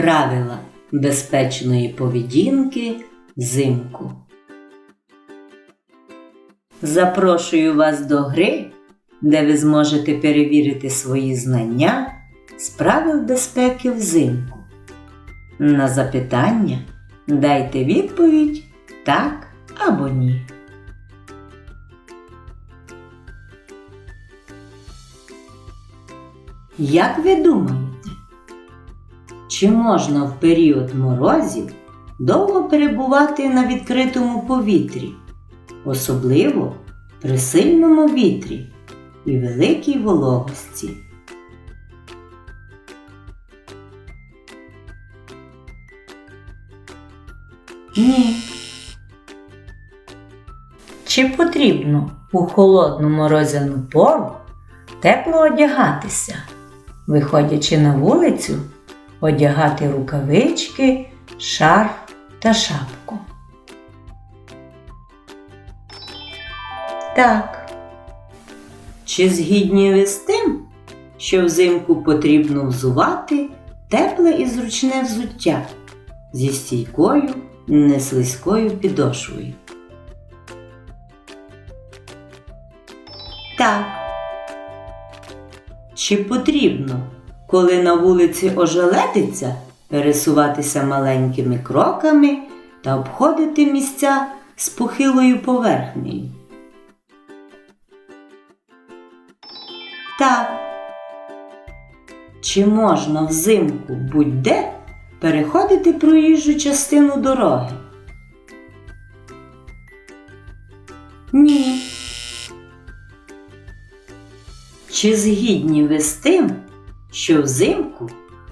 Правила безпечної поведінки взимку. Запрошую вас до гри, де ви зможете перевірити свої знання з правил безпеки взимку. На запитання дайте відповідь так або ні. Як ви думаєте, чи можна в період морозів довго перебувати на відкритому повітрі, особливо при сильному вітрі і великій вологості? Ні. Чи потрібно у холодну морозяну пору тепло одягатися, виходячи на вулицю, одягати рукавички, шарф та шапку? Так. Чи згідні ви з тим, що взимку потрібно взувати тепле і зручне взуття зі стійкою, неслизькою підошвою? Так. Чи потрібно, коли на вулиці ожеледиться, пересуватися маленькими кроками та обходити місця з похилою поверхнею? Так. Чи можна взимку будь-де переходити проїжджу частину дороги? Ні. Чи згідні ви з тим, що взимку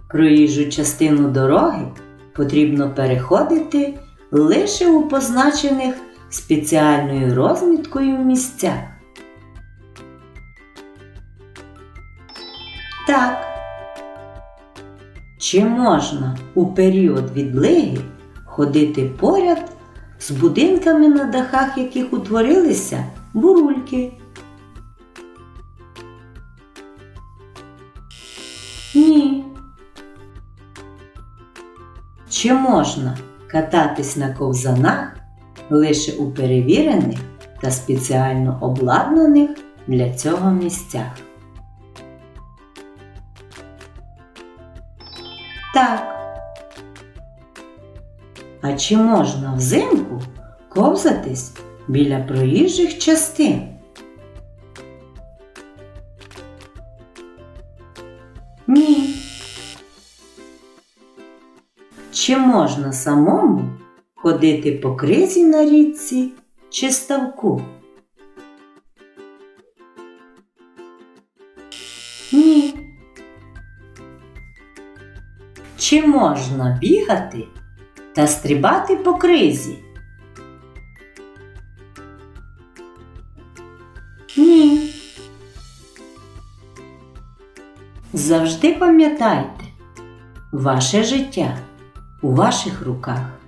проїжджу частину дороги потрібно переходити лише у позначених спеціальною розміткою місцях? Так. Чи можна у період відлиги ходити поряд з будинками на дахах, яких утворилися бурульки? Ні. Чи можна кататись на ковзанах лише у перевірених та спеціально обладнаних для цього місцях? Так. А чи можна взимку ковзатись біля проїжджих частин? Ні. Чи можна самому ходити по кризі на річці чи ставку? Ні. Чи можна бігати та стрибати по кризі? Завжди пам'ятайте, ваше життя у ваших руках.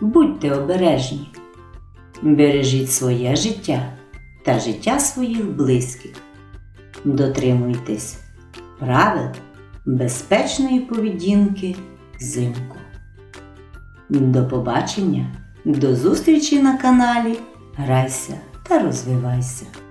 Будьте обережні, бережіть своє життя та життя своїх близьких. Дотримуйтесь правил безпечної поведінки взимку. До побачення, до зустрічі на каналі Грайся та розвивайся!